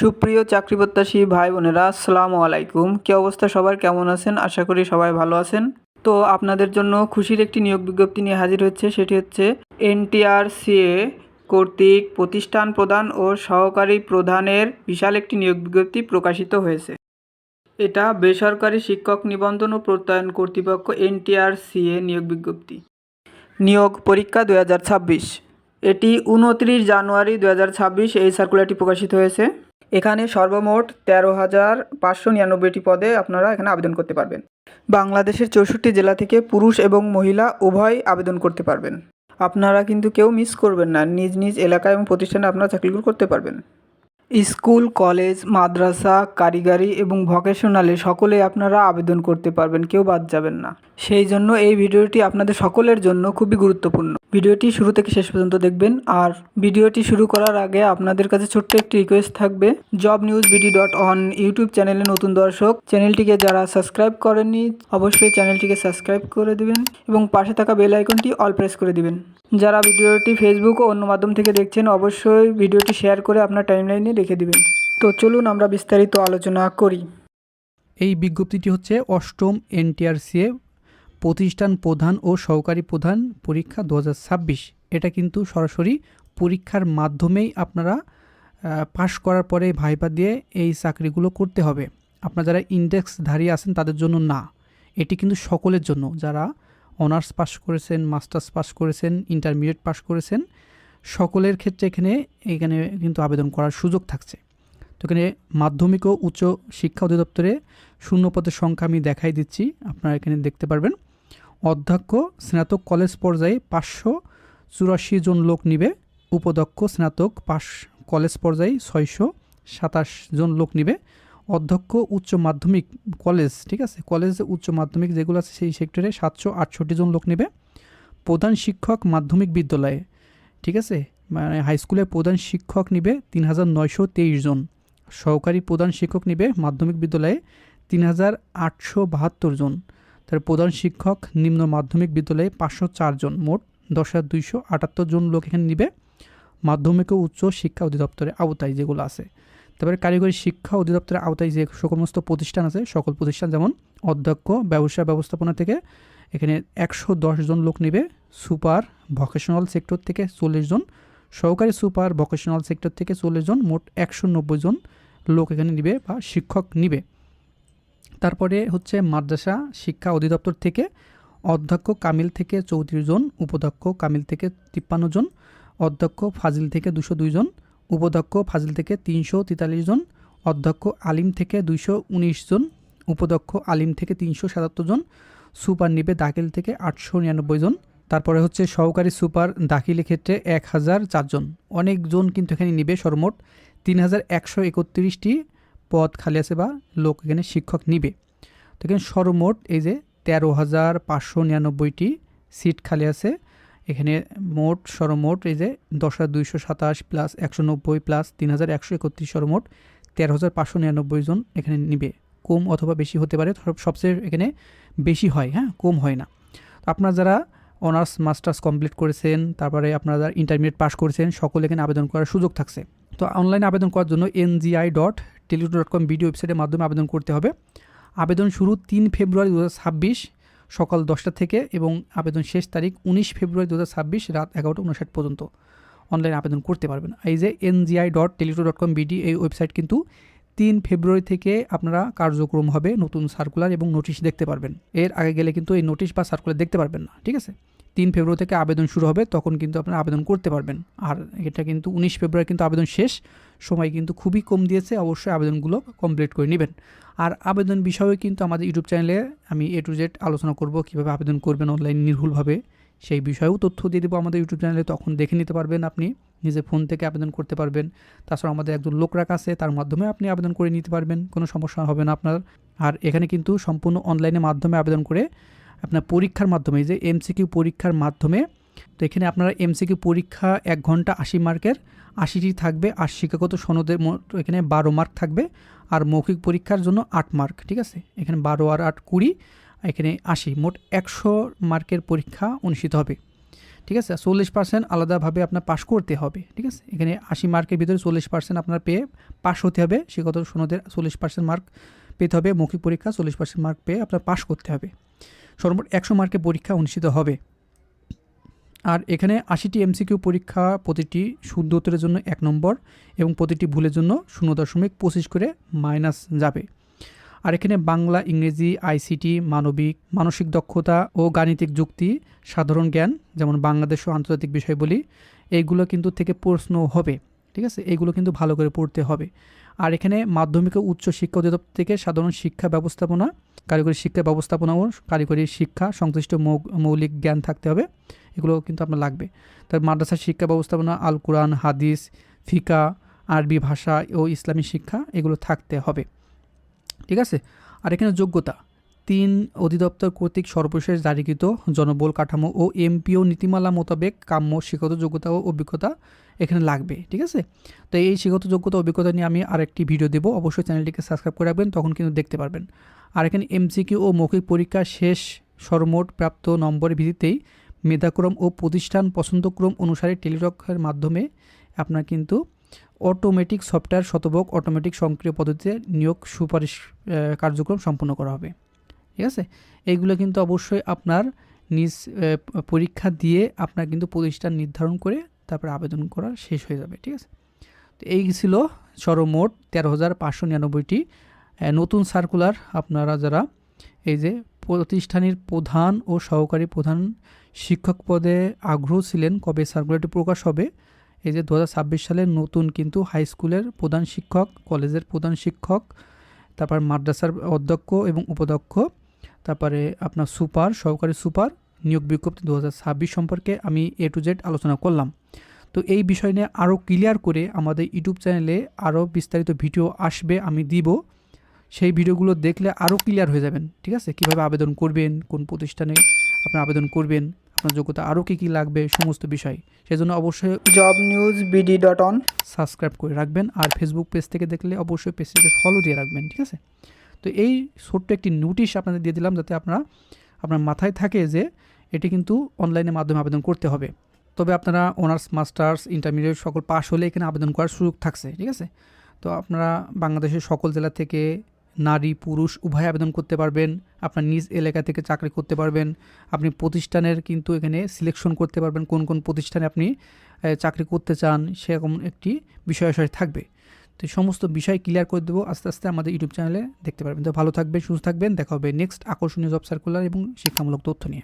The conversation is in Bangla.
সুপ্রিয় চাকরি প্রত্যাশী ভাই বোনেরা আসসালামু আলাইকুম। কী অবস্থা সবার? কেমন আছেন? আশা করি সবাই ভালো আছেন। তো আপনাদের জন্য খুশির একটি নিয়োগ বিজ্ঞপ্তি নিয়ে হাজির হচ্ছে, সেটি হচ্ছে এনটিআরসিএ কর্তৃক প্রতিষ্ঠান প্রধান ও সহকারী প্রধানের বিশাল একটি নিয়োগ বিজ্ঞপ্তি প্রকাশিত হয়েছে। এটা বেসরকারি শিক্ষক নিবন্ধন ও প্রত্যয়ন কর্তৃপক্ষ এনটিআরসিএ নিয়োগ বিজ্ঞপ্তি। নিয়োগ পরীক্ষা দু হাজার ছাব্বিশ। এটি উনত্রিশ জানুয়ারি দু হাজার ছাব্বিশ এই সার্কুলারটি প্রকাশিত হয়েছে। এখানে সর্বমোট তেরো হাজার পাঁচশো নিরানব্বইটি পদে আপনারা এখানে আবেদন করতে পারবেন। বাংলাদেশের চৌষট্টি জেলা থেকে পুরুষ এবং মহিলা উভয় আবেদন করতে পারবেন। আপনারা কিন্তু কেউ মিস করবেন না, নিজ নিজ এলাকা এবং প্রতিষ্ঠানে আপনারা চাকরিগুলো করতে পারবেন। স্কুল, কলেজ, মাদ্রাসা, কারিগরি এবং ভকেশনালে সকলে আপনারা আবেদন করতে পারবেন, কেউ বাদ যাবেন না। সেই জন্য এই ভিডিওটি আপনাদের সকলের জন্য খুবই গুরুত্বপূর্ণ। ভিডিওটি শুরু থেকে শেষ পর্যন্ত দেখবেন। আর ভিডিওটি শুরু করার আগে আপনাদের কাছে ছোট্ট একটি রিকোয়েস্ট থাকবে। Job news BD dot on YouTube চ্যানেলে নতুন দর্শক চ্যানেলটিকে যারা সাবস্ক্রাইব করেননি, অবশ্যই চ্যানেলটিকে সাবস্ক্রাইব করে দিবেন এবং পাশে থাকা বেল আইকনটি অল প্রেস করে দিবেন। যারা ভিডিওটি ফেসবুক ও অন্য মাধ্যম থেকে দেখছেন, অবশ্যই ভিডিওটি শেয়ার করে আপনার টাইমলাইনে রেখে দিবেন। তো চলুন আমরা বিস্তারিত আলোচনা করি। এই বিজ্ঞপ্তিটি হচ্ছে অষ্টম এনটিআরসিএ প্রতিষ্ঠান প্রধান ও সহকারী প্রধান পরীক্ষা দু হাজার ছাব্বিশ। এটা কিন্তু সরাসরি পরীক্ষার মাধ্যমেই আপনারা পাশ করার পরে ভাইবা দিয়ে এই চাকরিগুলো করতে হবে। আপনারা যারা ইন্ডেক্সধারী আছেন তাদের জন্য না। এটি কিন্তু সকলের জন্য। যারা অনার্স পাস করেছেন মাস্টার্স পাস করেছেন ইন্টারমিডিয়েট পাস করেছেন, সকলের ক্ষেত্রে এখানে এখানে কিন্তু আবেদন করার সুযোগ থাকছে। তো এখানে মাধ্যমিক ও উচ্চ শিক্ষা অধিদপ্তরে শূন্য পদের সংখ্যা আমি দেখাই দিচ্ছি। আপনারা এখানে দেখতে পারবেন। অধ্যক্ষ স্নাতক কলেজ পর্যায়ে পাঁচশো চুরাশি জন লোক নিবে উপদক্ষ স্নাতক পাশ কলেজ পর্যায়ে ছয়শো সাতাশ জন লোক নিবে, অধ্যক্ষ উচ্চ মাধ্যমিক কলেজ, ঠিক আছে? কলেজ উচ্চ মাধ্যমিক যেগুলো আছে সেই সেক্টরে সাতশো আটষট্টি জন লোক নেবে। প্রধান শিক্ষক মাধ্যমিক বিদ্যালয়ে, ঠিক আছে? মানে হাই স্কুলের প্রধান শিক্ষক নিবে তিন হাজার নয়শো তেইশ জন। সহকারী প্রধান শিক্ষক নিবে মাধ্যমিক বিদ্যালয়ে তিন হাজার আটশো বাহাত্তর জন। তার প্রধান শিক্ষক নিম্ন মাধ্যমিক বিদ্যালয়ে পাঁচশো চারজন মোট দশ হাজার দুইশো আটাত্তর জন লোক এখানে নিবে। মাধ্যমিক ও উচ্চ শিক্ষা অধিদপ্তরের আওতায় যেগুলো আছে। তারপরে কারিগরি শিক্ষা অধিদপ্তরের আওতায় যে সমস্ত প্রতিষ্ঠান আছে, সকল প্রতিষ্ঠান যেমন অধ্যক্ষ, ব্যবসা ব্যবস্থাপনা থেকে এখানে একশো জন লোক নেবে। সুপার ভকেশনাল সেক্টর থেকে চল্লিশ জন, সহকারী সুপার ভকেশনাল সেক্টর থেকে চল্লিশ জন, মোট একশো নব্বই জন লোক এখানে নিবে বা শিক্ষক নিবে। তারপরে হচ্ছে মাদ্রাসা শিক্ষা অধিদপ্তর থেকে অধ্যক্ষ কামিল থেকে চৌত্রিশ জন, উপাধ্যক্ষ কামিল থেকে তিপ্পান্ন জন, অধ্যক্ষ ফাজিল থেকে দুশো দুই জন, উপাধ্যক্ষ ফাজিল থেকে তিনশো তেতাল্লিশ জন, অধ্যক্ষ আলিম থেকে দুইশো উনিশ জন উপদক্ষ আলিম থেকে তিনশো সাতাত্তর জন, সুপার নিবে দাখিল থেকে আটশো নিরানব্বই জন, তারপরে হচ্ছে সহকারী সুপার দাখিলের ক্ষেত্রে এক হাজার চারজন অনেকজন কিন্তু এখানে নিবে সর্বমোট। তিন হাজার একশো একত্রিশটি পদ খালি আছে বা লোক এখানে শিক্ষক নিবে। তো এখানে সর্বমোট এই যে তেরো হাজার পাঁচশো নিরানব্বইটি সিট খালি আছে। এখানে মোট সর্বমোট এই যে দশ হাজার দুইশো সাতাশ প্লাস একশো নব্বই প্লাস তিন হাজার একশো একত্রিশ সর্বমোট তেরো হাজার পাঁচশো নিরানব্বই জন এখানে নিবে। কম অথবা বেশি হতে পারে সবচেয়ে এখানে বেশি হয় হ্যাঁ? কম হয় না। তো আপনারা যারা অনার্স, মাস্টার্স কমপ্লিট করেছেন, তারপরে আপনারা যারা ইন্টারমিডিয়েট পাস করেছেন, সকলে এখানে আবেদন করার সুযোগ থাকছে। তো অনলাইনে আবেদন করার জন্য NGI dot teletalk dot com video ওয়েবসাইটের মাধ্যমে আবেদন করতে হবে। আবেদন শুরু তিন ফেব্রুয়ারি দু সকাল দশটা থেকে এবং আবেদন শেষ তারিখ উনিশ ফেব্রুয়ারি দু রাত এগারোটা উনষাট পর্যন্ত। অনলাইনে আবেদন করতে পারবেন। এই যে NGI dot teletalk dot com BD এই ওয়েবসাইট কিন্তু তিন ফেব্রুয়ারি থেকে আপনারা কার্যক্রম হবে, নতুন সার্কুলার এবং নোটিশ দেখতে পারবেন। এর আগে গেলে কিন্তু এই নোটিশ বা সার্কুলার দেখতে পারবেন না, ঠিক আছে? তিন ফেব্রুয়ারি থেকে আবেদন শুরু হবে, তখন কিন্তু আপনারা আবেদন করতে পারবেন। আর এটা কিন্তু উনিশ ফেব্রুয়ারি কিন্তু আবেদন শেষ, সময় কিন্তু খুবই কম দিয়েছে, অবশ্যই আবেদনগুলো কমপ্লিট করে নেবেন। আর আবেদন বিষয়ে কিন্তু আমাদের ইউটিউব চ্যানেলে আমি এ টু জেড আলোচনা করব, কীভাবে আবেদন করবেন অনলাইন নির্ভুলভাবে। সেই বিষয়েও তথ্য দিয়ে দেবো আমাদের ইউটিউব চ্যানেলে, তখন দেখে নিতে পারবেন আপনি, নিজে ফোন থেকে আবেদন করতে পারবেন। তাছাড়া আমাদের একজন লোক রাখা আছে, তার মাধ্যমে আপনি আবেদন করে নিতে পারবেন, কোনো সমস্যা হবে না আপনার। আর এখানে কিন্তু সম্পূর্ণ অনলাইনের মাধ্যমে আবেদন করে আপনার পরীক্ষার মাধ্যমে যে এমসিকিউ পরীক্ষার মাধ্যমে, তো এখানে আপনারা এমসিকিউ পরীক্ষা এক ঘণ্টা আশি মার্কের, আশিটি থাকবে আর শিক্ষাগত সনদের এখানে বারো মার্ক থাকবে আর মৌখিক পরীক্ষার জন্য আট মার্ক, ঠিক আছে? এখানে বারো আর আট কুড়ি, এখানে আশি, মোট একশো মার্কের পরীক্ষা অনুষ্ঠিত হবে, ঠিক আছে? চল্লিশ পার্সেন্ট আলাদাভাবে আপনার পাশ করতে হবে, ঠিক আছে? এখানে আশি মার্কের ভিতরে চল্লিশ পার্সেন্ট আপনার পেয়ে পাশ হতে হবে, শিক্ষাগত সনদের চল্লিশ পার্সেন্ট মার্ক পেতে হবে, মৌখিক পরীক্ষা চল্লিশ পার্সেন্ট মার্ক পেয়ে আপনার পাশ করতে হবে। সর্বমোট একশো মার্কের পরীক্ষা অনুষ্ঠিত হবে। আর এখানে আশিটি এমসিকিউ পরীক্ষা প্রতিটি শুদ্ধ উত্তরের জন্য এক নম্বর এবং প্রতিটি ভুলের জন্য শূন্য দশমিক পঁচিশ করে মাইনাস যাবে। আর এখানে বাংলা, ইংরেজি, আইসিটি, মানবিক, মানসিক দক্ষতা ও গাণিতিক যুক্তি, সাধারণ জ্ঞান যেমন বাংলাদেশ ও আন্তর্জাতিক বিষয় বলি, এইগুলো কিন্তু থেকে প্রশ্ন হবে, ঠিক আছে? এইগুলো কিন্তু ভালো করে পড়তে হবে। আর এখানে মাধ্যমিক ও উচ্চ শিক্ষা অধিদপ্তর থেকে সাধারণ শিক্ষা ব্যবস্থাপনা, কারিগরি শিক্ষা ব্যবস্থাপনা ও কারিগরি শিক্ষা, সংশ্লিষ্ট মৌলিক জ্ঞান থাকতে হবে। এগুলো কিন্তু আপনার লাগবে। তার মাদ্রাসা শিক্ষা ব্যবস্থাপনা, আল কোরআন, হাদিস, ফিকা, আরবি ভাষা ও ইসলামী শিক্ষা এগুলো থাকতে হবে। ঠিক আছে? আর এখানে যোগ্যতা। তিন অধিদপ্তর কর্তৃক সর্বশেষ জারিকৃত জনবল কাঠামো ও এমপিও নীতিমালা মোতাবেক কাম্য শিক্ষত যোগ্যতা ও অভিজ্ঞতা এখানে লাগবে, ঠিক আছে? তো এই শিক্ষত যোগ্যতা অভিজ্ঞতা নিয়ে আমি আরেকটি ভিডিও দেবো। অবশ্যই চ্যানেলটিকে সাবস্ক্রাইব করে রাখবেন, তখন কিন্তু দেখতে পারবেন। আর এখানে এমসিকিউ ও মৌখিক পরীক্ষা শেষ সর্বমোট প্রাপ্ত নম্বরের ভিত্তিতেই মেধাক্রম ও প্রতিষ্ঠান পছন্দক্রম অনুসারে টেলিটকের মাধ্যমে আপনার কিন্তু অটোমেটিক সফটওয়্যার শতভাগ অটোমেটিক সক্রিয় পদ্ধতিতে নিয়োগ সুপারিশ কার্যক্রম সম্পন্ন করা হবে। ঠিক আছে? এইগুলো কিন্তু অবশ্যই আপনার নিজ পরীক্ষা দিয়ে আপনার কিন্তু প্রতিষ্ঠান নির্ধারণ করে তারপরে আবেদন করা শেষ হয়ে যাবে, ঠিক আছে? তো এই ছিল সর্বমোট তেরো হাজার পাঁচশো নিরানব্বইটি নতুন সার্কুলার আপনারা যারা এই যে প্রতিষ্ঠানের প্রধান ও সহকারী প্রধান শিক্ষক পদে আগ্রহ ছিলেন কবে সার্কুলারটি প্রকাশ হবে, এই যে দু সালের নতুন কিন্তু হাই স্কুলের প্রধান শিক্ষক কলেজের প্রধান শিক্ষক, তারপর মাদ্রাসার অধ্যক্ষ এবং উপাধ্যক্ষ তারপরে আপনার সুপার সহকারী সুপার নিয়োগ বিজ্ঞপ্তি দু হাজার ছাব্বিশ সম্পর্কে আমি এ টু জেড আলোচনা করলাম। তো এই বিষয় নিয়ে আরও ক্লিয়ার করে আমাদের ইউটিউব চ্যানেলে আরও বিস্তারিত ভিডিও আসবে আমি দিব। সেই ভিডিওগুলো দেখলে আরও ক্লিয়ার হয়ে যাবেন ঠিক আছে? কীভাবে আবেদন করবেন কোন প্রতিষ্ঠানে আপনার আবেদন করবেন আপনার যোগ্যতা আরও কী কী লাগবে সমস্ত বিষয়। সেজন্য অবশ্যই job news BD dot on subscribe করে রাখবেন আর ফেসবুক পেজ থেকে দেখলে অবশ্যই পেজটিকে ফলো দিয়ে রাখবেন ঠিক আছে? তো এই ছোট্ট একটি নোটিশ আপনাদের দিয়ে দিলাম যাতে আপনারা, আপনার মাথায় থাকে যে এটি কিন্তু অনলাইনের মাধ্যমে আবেদন করতে হবে। তবে আপনারা অনার্স মাস্টার্স ইন্টারমিডিয়েট সকল পাশ হলে এখানে আবেদন করার সুযোগ থাকছে, ঠিক আছে? তো আপনারা বাংলাদেশের সকল জেলা থেকে নারী, পুরুষ উভয় আবেদন করতে পারবেন, আপনার নিজ এলাকা থেকে চাকরি করতে পারবেন, আপনি প্রতিষ্ঠানের কিন্তু এখানে সিলেকশন করতে পারবেন কোন কোন প্রতিষ্ঠানে আপনি চাকরি করতে চান, সেরকম একটি বিষয় থাকবে। তো সমস্ত বিষয় ক্লিয়ার করে দেবো। আস্তে আস্তে আমাদের ইউটিউব চ্যানেলে দেখতে পারবেন। তো ভালো থাকবেন, সুস্থ থাকবেন। দেখা হবে নেক্সট আকর্ষণীয় জব সার্কুলার এবং শিক্ষামূলক তথ্য নিয়ে।